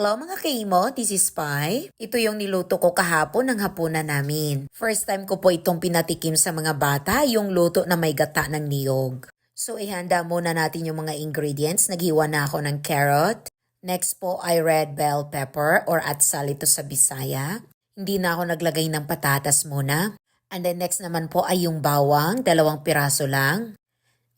Hello mga kaimo, this is Pai. Ito yung niluto ko kahapon ng hapunan namin. First time ko po itong pinatikim sa mga bata, yung luto na may gata ng niyog. So ihanda muna natin yung mga ingredients. Naghiwa na ako ng carrot. Next po ay red bell pepper or atsal ito sa Bisaya. Hindi na ako naglagay ng patatas muna. And then next naman po ay yung bawang, dalawang piraso lang.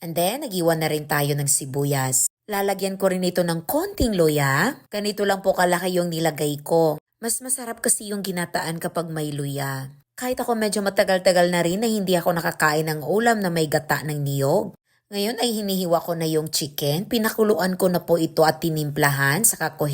And then, nagiwan na rin tayo ng sibuyas. Lalagyan ko rin ito ng konting luya. Ganito lang po kalaki yung nilagay ko. Mas masarap kasi yung ginataan kapag may luya. Kahit ako medyo matagal-tagal na rin na hindi ako nakakain ng ulam na may gata ng niyog. Ngayon ay hinihiwa ko na yung chicken. Pinakuluan ko na po ito at tinimplahan saka ko.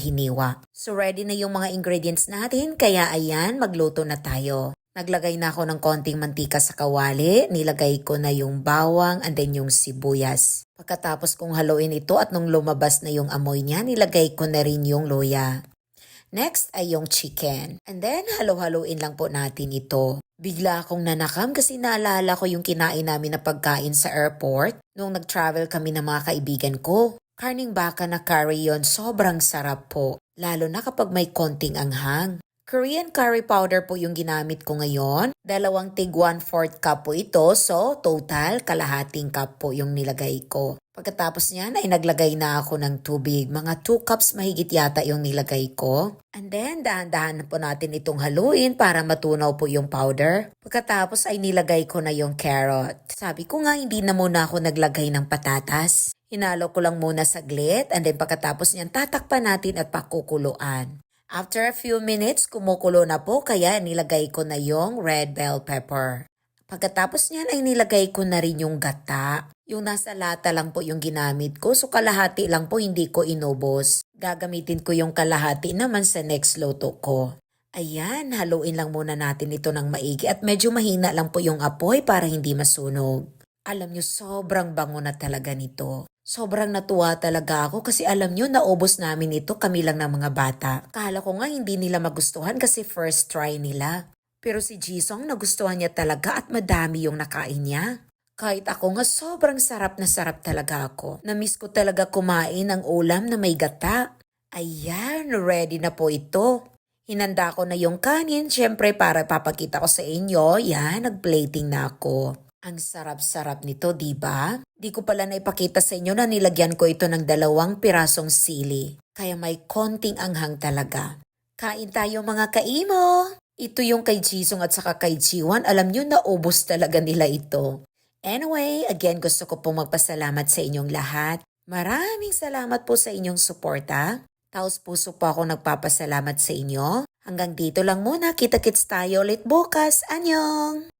So ready na yung mga ingredients natin kaya ayan magluto na tayo. Naglagay na ako ng konting mantika sa kawali, nilagay ko na yung bawang and then yung sibuyas. Pagkatapos kong haluin ito at nung lumabas na yung amoy niya, nilagay ko na rin yung luya. Next ay yung chicken. And then halo-haloin lang po natin ito. Bigla akong nanakam kasi naalala ko yung kinain namin na pagkain sa airport nung nag-travel kami ng mga kaibigan ko. Karning baka na curry yon sobrang sarap po. Lalo na kapag may konting anghang. Korean curry powder po yung ginamit ko ngayon. Dalawang tig 1-4 cup po ito. So, total, kalahating cup po yung nilagay ko. Pagkatapos niyan ay naglagay na ako ng tubig. Mga 2 cups mahigit yata yung nilagay ko. And then, dahan-dahan po natin itong haluin para matunaw po yung powder. Pagkatapos ay nilagay ko na yung carrot. Sabi ko nga hindi na muna ako naglagay ng patatas. Hinalo ko lang muna saglit and then pagkatapos niyan tatakpan natin at pakukuluan. After a few minutes, kumukulo na po kaya nilagay ko na yung red bell pepper. Pagkatapos niyan ay nilagay ko na rin yung gata. Yung nasa lata lang po yung ginamit ko so kalahati lang po hindi ko inubos. Gagamitin ko yung kalahati naman sa next luto ko. Ayan, haluin lang muna natin ito ng maigi at medyo mahina lang po yung apoy para hindi masunog. Alam nyo, sobrang bango na talaga nito. Sobrang natuwa talaga ako kasi alam nyo, naubos namin ito kami lang ng mga bata. Kala ko nga hindi nila magustuhan kasi first try nila. Pero si Jisong nagustuhan niya talaga at madami yung nakain niya. Kahit ako nga sobrang sarap na sarap talaga ako. Namiss ko talaga kumain ng ulam na may gata. Ayan, ready na po ito. Hinanda ko na yung kanin, syempre para papakita ko sa inyo. Yan, nagplating na ako. Ang sarap-sarap nito, di ba? Di ko pala naipakita sa inyo na nilagyan ko ito ng dalawang pirasong sili. Kaya may konting anghang talaga. Kain tayo mga kaimo! Ito yung kay Jisung at saka kay Jiwan. Alam nyo, naubos talaga nila ito. Anyway, again gusto ko pong magpasalamat sa inyong lahat. Maraming salamat po sa inyong suporta. Taos puso po ako nagpapasalamat sa inyo. Hanggang dito lang muna. Kita-kits tayo ulit bukas. Anyong!